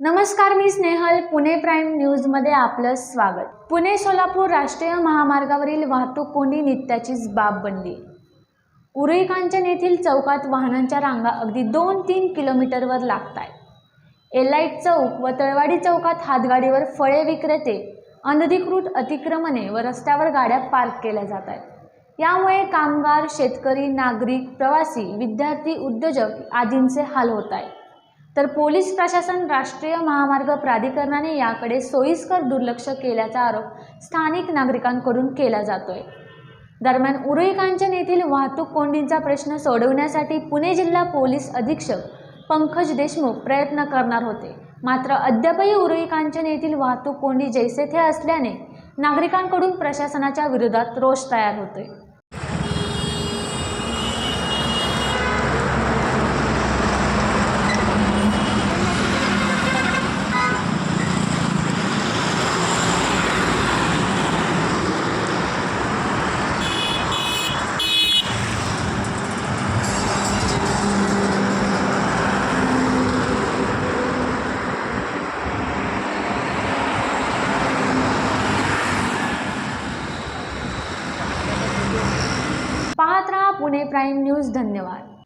नमस्कार मी स्नेहल. पुणे प्राईम न्यूजमध्ये आपलं स्वागत. पुणे सोलापूर राष्ट्रीय महामार्गावरील वाहतूक कोंडी नित्याचीच बाब बनली. उरई कांचन येथील चौकात वाहनांच्या रांगा अगदी दोन तीन किलोमीटरवर लागत आहेत एलाईट चौक व तळवाडी चौकात हातगाडीवर फळे विक्रेते अनधिकृत अतिक्रमणे व रस्त्यावर गाड्या पार्क केल्या जात आहेत यामुळे कामगार शेतकरी नागरिक प्रवासी विद्यार्थी उद्योजक आदींचे हाल होत आहेत तर पोलीस प्रशासन राष्ट्रीय महामार्ग प्राधिकरणाने याकडे सोयीस्कर दुर्लक्ष केल्याचा आरोप स्थानिक नागरिकांकडून केला जातोय. दरम्यान उरुई कांचन येथील वाहतूक कोंडींचा प्रश्न सोडवण्यासाठी पुणे जिल्हा पोलीस अधीक्षक पंकज देशमुख प्रयत्न करणार होते. मात्र अद्यापही उरुई कांचन येथील वाहतूक कोंडी जैसे थे असल्याने नागरिकांकडून प्रशासनाच्या विरोधात रोष तयार होतोय. Pune prime news. धन्यवाद.